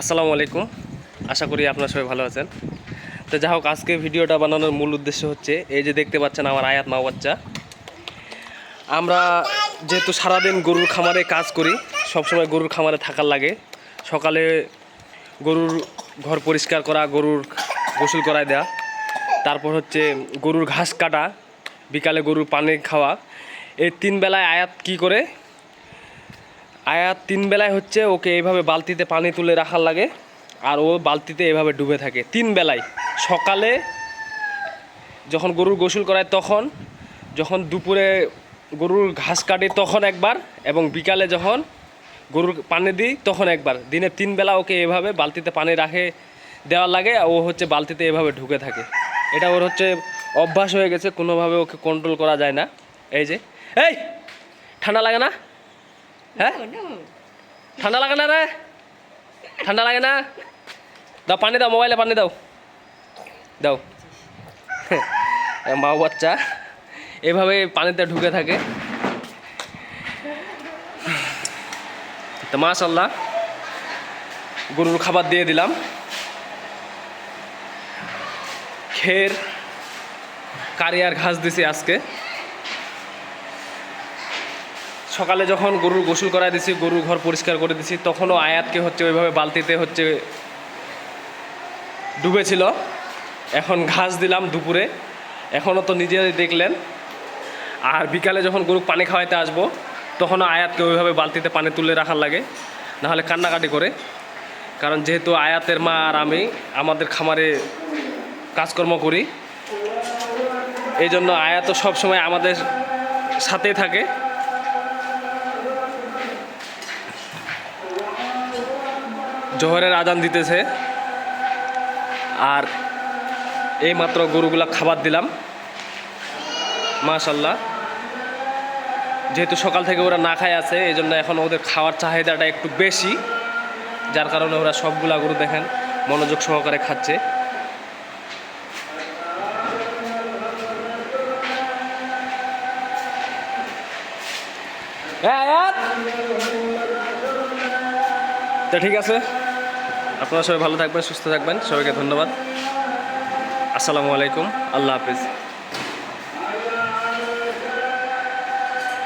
আসসালামু আলাইকুম। আশা করি আপনারা সবাই ভালো আছেন। তো যাই হোক, আজকে ভিডিওটা বানানোর মূল উদ্দেশ্য হচ্ছে, এই যে দেখতে পাচ্ছেন আমার আয়াত মা বাচ্চা। আমরা যেহেতু সারাদিন গরুর খামারে কাজ করি, সবসময় গরুর খামারে থাকার লাগে। সকালে গরুর ঘর পরিষ্কার করা, গরুর গোসল করায় দেওয়া তারপর হচ্ছে গরুর ঘাস কাটা, বিকালে গরুর পানি খাওয়া। এই তিন বেলায় আয়াত কি করে আয়াত তিন বেলায় হচ্ছে ওকে এইভাবে বালতিতে পানি তুলে রাখার লাগে, আর ও বালতিতে এভাবে ডুবে থাকে। তিন বেলায়। সকালে যখন গরুর গোসল করায় তখন, যখন দুপুরে গরুর ঘাস কাটি তখন একবার, এবং বিকালে যখন গরুর পানি দিই তখন একবার। দিনে তিন বেলা ওকে এভাবে বালতিতে পানি রাখে দেওয়ার লাগে ও হচ্ছে বালতিতে এভাবে ঢুকে থাকে। এটা ওর হচ্ছে অভ্যাস হয়ে গেছে, কোনোভাবে ওকে কন্ট্রোল করা যায় না। এই যে, এই! ঠান্ডা লাগে না? হ্যাঁ ঠান্ডা লাগে না রে? ঠান্ডা লাগে না? দাও পানি দাও মোবাইলে পানি দাও। দাও। মা বাচ্চা এভাবে পানিতে ঢুকে থাকে। তো মাশাল্লাহ গরুর খাবার দিয়ে দিলাম। খের কারিয়ার ঘাস দিছি আজকে। সকালে যখন গরুর গোসল করায় দিছি, গরুর ঘর পরিষ্কার করে দিছি, তখনও আয়াতকে হচ্ছে ওইভাবে বালতিতে হচ্ছে ডুবেছিল। এখন ঘাস দিলাম দুপুরে। এখনও তো নিজেরাই দেখলেন। আর বিকালে যখন গরু পানি খাওয়াইতে আসব, তখনও আয়াতকে ওইভাবে বালতিতে পানি তুলে রাখার লাগে। নাহলে কান্নাকাটি করে। কারণ যেহেতু আয়াতের মা আর আমি আমাদের খামারে কাজকর্ম করি, এই জন্য আয়াত সবসময় আমাদের সাথেই থাকে। জোহরের আজান দিতেছে। আর এই মাত্র গরুগুলা খাবার দিলাম। মাশাল্লাহ যেহেতু সকাল থেকে ওরা না খায় আছে এই জন্য এখন ওদের খাওয়ার চাহিদাটা একটু বেশি। যার কারণে ওরা সবগুলা গরু দেখেন মনোযোগ সহকারে খাচ্ছে। হ্যাঁ তো ঠিক আছে? আপনারা সবাই ভালো থাকবেন সুস্থ থাকবেন। সবাইকে ধন্যবাদ। আসসালামু আলাইকুম। আল্লাহ হাফিজ।